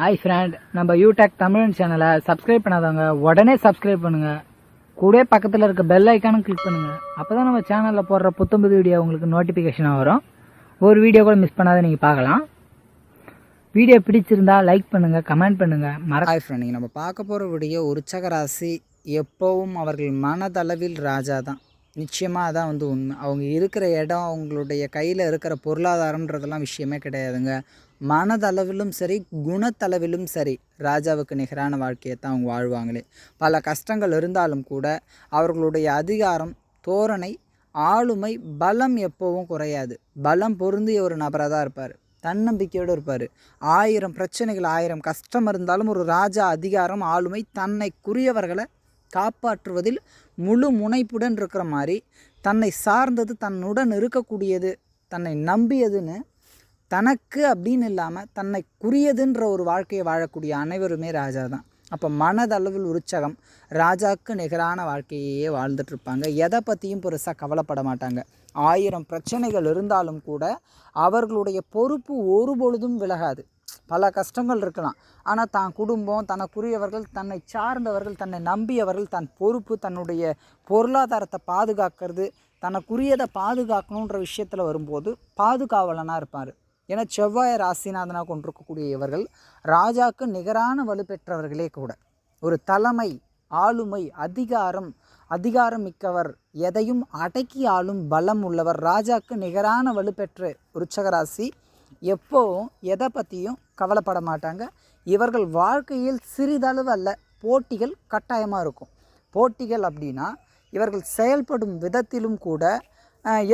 Hi friend நம்ம யூடெக் தமிழன் சேனலை சப்ஸ்கிரைப் பண்ணாதவங்க உடனே சப்ஸ்கிரைப் பண்ணுங்க. கூட பக்கத்தில் இருக்க பெல் ஐக்கானும் கிளிக் பண்ணுங்க. அப்பதான் நம்ம சேனலில் போடுற புத்தம்புது வீடியோ உங்களுக்கு நோட்டிஃபிகேஷனாக வரும். ஒரு வீடியோ கூட மிஸ் பண்ணாத நீங்கள் பார்க்கலாம். வீடியோ பிடிச்சிருந்தா லைக் பண்ணுங்க கமெண்ட் பண்ணுங்க. மற ஹாய் ஃப்ரெண்ட் நீங்கள் நம்ம பார்க்க போகிற வீடியோ உற்சக ராசி எப்போவும் அவர்கள் மனதளவில் ராஜா தான் நிச்சயமாக அதான் வந்து உண்மை. அவங்க இருக்கிற இடம் அவங்களுடைய கையில் இருக்கிற பொருளாதாரம்ன்றதெல்லாம் விஷயமே கிடையாதுங்க. மனதளவிலும் சரி குணத்தளவிலும் சரி ராஜாவுக்கு நிகரான வாழ்க்கையை தான் அவங்க வாழ்வாங்களே. பல கஷ்டங்கள் இருந்தாலும் கூட அவர்களுடைய அதிகாரம் தோரணை ஆளுமை பலம் எப்போவும் குறையாது. பலம் பொருந்திய ஒரு நபராக தான் இருப்பார். தன்னம்பிக்கையோடு இருப்பார். ஆயிரம் பிரச்சனைகள் ஆயிரம் கஷ்டம் இருந்தாலும் ஒரு ராஜா அதிகாரம் ஆளுமை தன்னைக்குரியவர்களை காப்பாற்றுவதில் முழு முனைப்புடன் இருக்கிற மாதிரி தன்னை சார்ந்தது தன்னுடன் இருக்கக்கூடியது தன்னை நம்பியதுன்னு தனக்கு அப்படின்னு இல்லாமல் தன்னைக்குரியதுன்ற ஒரு வாழ்க்கையை வாழக்கூடிய அனைவருமே ராஜா தான். அப்போ மனதளவில் உற்சகம் ராஜாவுக்கு நிகரான வாழ்க்கையே வாழ்ந்துட்டுருப்பாங்க எதை பற்றியும் பெருசாக கவலைப்பட மாட்டாங்க. ஆயிரம் பிரச்சனைகள் இருந்தாலும் கூட அவர்களுடைய பொறுப்பு ஒரு பொழுதும் விலகாது. பல கஷ்டங்கள் இருக்கலாம். ஆனால் தான் குடும்பம் தனக்குரியவர்கள் தன்னை சார்ந்தவர்கள் தன்னை நம்பியவர்கள் தன் பொறுப்பு தன்னுடைய பொருளாதாரத்தை பாதுகாக்கிறது தனக்குரியதை பாதுகாக்கணுன்ற விஷயத்தில் வரும்போது பாதுகாவலனாக இருப்பார். ஏன்னா செவ்வாய் ராசிநாதனாக கொண்டிருக்கக்கூடிய இவர்கள் ராஜாக்கு நிகரான வலுப்பெற்றவர்களே கூட. ஒரு தலைமை ஆளுமை அதிகாரம் அதிகாரம் மிக்கவர் எதையும் அடக்கி ஆளும் பலம் உள்ளவர் ராஜாக்கு நிகரான வலுப்பெற்ற விருச்சக எப்போவும் எதை பற்றியும் கவலைப்பட மாட்டாங்க. இவர்கள் வாழ்க்கையில் சிறிதளவு அல்ல போட்டிகள் கட்டாயமாக இருக்கும். போட்டிகள் அப்படின்னா இவர்கள் செயல்படும் விதத்திலும் கூட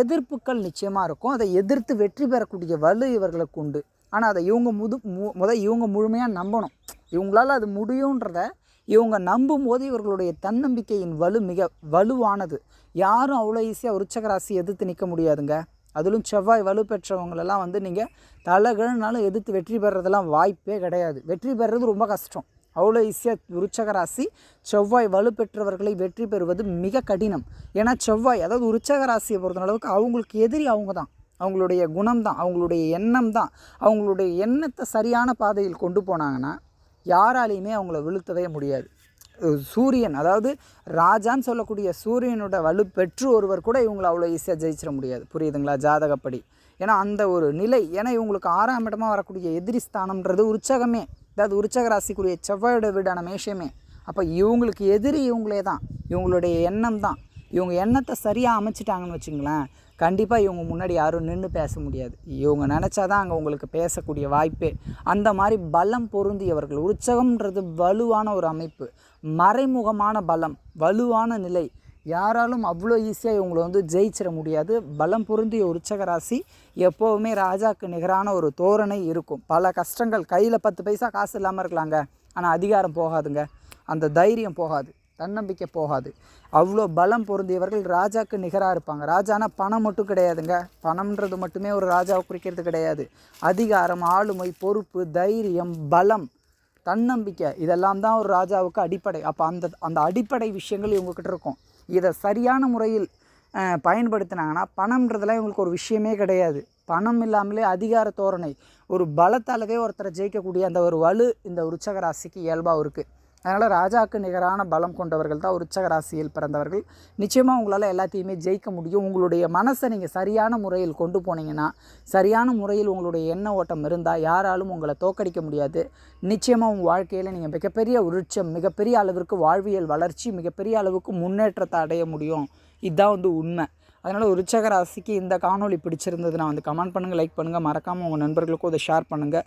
எதிர்ப்புகள் நிச்சயமாக இருக்கும். அதை எதிர்த்து வெற்றி பெறக்கூடிய வலு இவர்களுக்கு உண்டு. ஆனால் அதை இவங்க முது மு முத இவங்க முழுமையாக நம்பணும். இவங்களால் அது முடியுன்றத இவங்க நம்பும் போது இவர்களுடைய தன்னம்பிக்கையின் வலு மிக வலுவானது. யாரும் அவ்வளோ ஈஸியாக உச்சகராசி எதிர்த்து நிற்க முடியாதுங்க. அதிலும் செவ்வாய் வலு பெற்றவங்களெல்லாம் வந்து நீங்கள் தலைகள்னாலும் எதிர்த்து வெற்றி பெறதெல்லாம் வாய்ப்பே கிடையாது. வெற்றி பெறுறது ரொம்ப கஷ்டம். அவ்வளோ ஈஸியாக உருச்சகராசி செவ்வாய் வலு பெற்றவர்களை வெற்றி பெறுவது மிக கடினம். ஏன்னா செவ்வாய் அதாவது உருச்சகராசியை பொறுத்த அளவுக்கு அவங்களுக்கு எதிரி அவங்க தான். அவங்களுடைய குணம் தான் அவங்களுடைய எண்ணம் தான். அவங்களுடைய எண்ணத்தை சரியான பாதையில் கொண்டு போனாங்கன்னா யாராலையுமே அவங்கள வீழ்த்தவே முடியாது. சூரியன் அதாவது ராஜான்னு சொல்லக்கூடிய சூரியனோட வலு பெற்று ஒருவர் கூட இவங்களை அவ்வளோ ஈஸியாக ஜெயிச்சிட முடியாது. புரியுதுங்களா? ஜாதகப்படி. ஏன்னா அந்த ஒரு நிலை ஏன்னா இவங்களுக்கு ஆறாம் இடமாக வரக்கூடிய எதிரி ஸ்தானம்ன்றது உற்சகமே. அதாவது உற்சக ராசிக்குரிய செவ்வாயோட வீடான மேஷமே. அப்போ இவங்களுக்கு எதிரி இவங்களே தான் இவங்களுடைய எண்ணம் தான் இவங்க எண்ணத்தை சரியாக அமைச்சிட்டாங்கன்னு வச்சுங்களேன் கண்டிப்பாக இவங்க முன்னாடி யாரும் நின்று பேச முடியாது. இவங்க நினச்சாதான் அங்கே உங்களுக்கு பேசக்கூடிய வாய்ப்பே. அந்த மாதிரி பலம் பொருந்தியவர்கள் உற்சகம்ன்றது வலுவான ஒரு அமைப்பு. மறைமுகமான பலம் வலுவான நிலை. யாராலும் அவ்வளோ ஈஸியாக இவங்களை வந்து ஜெயிச்சிட முடியாது. பலம் பொருந்திய உற்சக ராசி எப்போவுமே ராஜாக்கு நிகரான ஒரு தோரணை இருக்கும். பல கஷ்டங்கள் கையில் பத்து பைசா காசு இல்லாமல் இருக்கலாங்க. ஆனால் அதிகாரம் போகாதுங்க. அந்த தைரியம் போகாது. தன்னம்பிக்கை போகாது. அவ்வளோ பலம் பொருந்தியவர்கள் ராஜாவுக்கு நிகராக இருப்பாங்க. ராஜானா பணம் மட்டும் கிடையாதுங்க. பணம்ன்றது மட்டுமே ஒரு ராஜாவை குறிக்கிறது கிடையாது. அதிகாரம் ஆளுமை பொறுப்பு தைரியம் பலம் தன்னம்பிக்கை இதெல்லாம் தான் ஒரு ராஜாவுக்கு அடிப்படை. அப்போ அந்த அந்த அடிப்படை விஷயங்கள் இவங்கக்கிட்ட இருக்கும். இதை சரியான முறையில் பயன்படுத்தினாங்கன்னா பணம்ன்றதெல்லாம் இவங்களுக்கு ஒரு விஷயமே கிடையாது. பணம் இல்லாமலே அதிகார தோரணை. ஒரு பலத்தாலவே ஒருத்தரை ஜெயிக்கக்கூடிய அந்த ஒரு வலு இந்த உற்சக ராசிக்கு இயல்பாக இருக்குது அதனால் ராஜாவுக்கு நிகரான பலம் கொண்டவர்கள் தான் உற்சக ராசியில் பிறந்தவர்கள். நிச்சயமாக உங்களால் எல்லாத்தையுமே ஜெயிக்க முடியும். உங்களுடைய மனசை நீங்கள் சரியான முறையில் கொண்டு போனீங்கன்னா சரியான முறையில் உங்களுடைய எண்ண ஓட்டம் இருந்தால் யாராலும் உங்களை தோக்கடிக்க முடியாது. நிச்சயமாக உங்கள் வாழ்க்கையில் நீங்கள் மிகப்பெரிய உருட்சம் மிகப்பெரிய அளவிற்கு வாழ்வியல் வளர்ச்சி மிகப்பெரிய அளவுக்கு முன்னேற்றத்தை அடைய முடியும். இதுதான் வந்து உண்மை. அதனால் உற்சக ராசிக்கு இந்த காணொளி பிடிச்சிருந்ததுன்னா வந்து கமெண்ட் பண்ணுங்கள் லைக் பண்ணுங்கள் மறக்காமல் உங்கள் நண்பர்களுக்கும் இதை ஷேர் பண்ணுங்கள்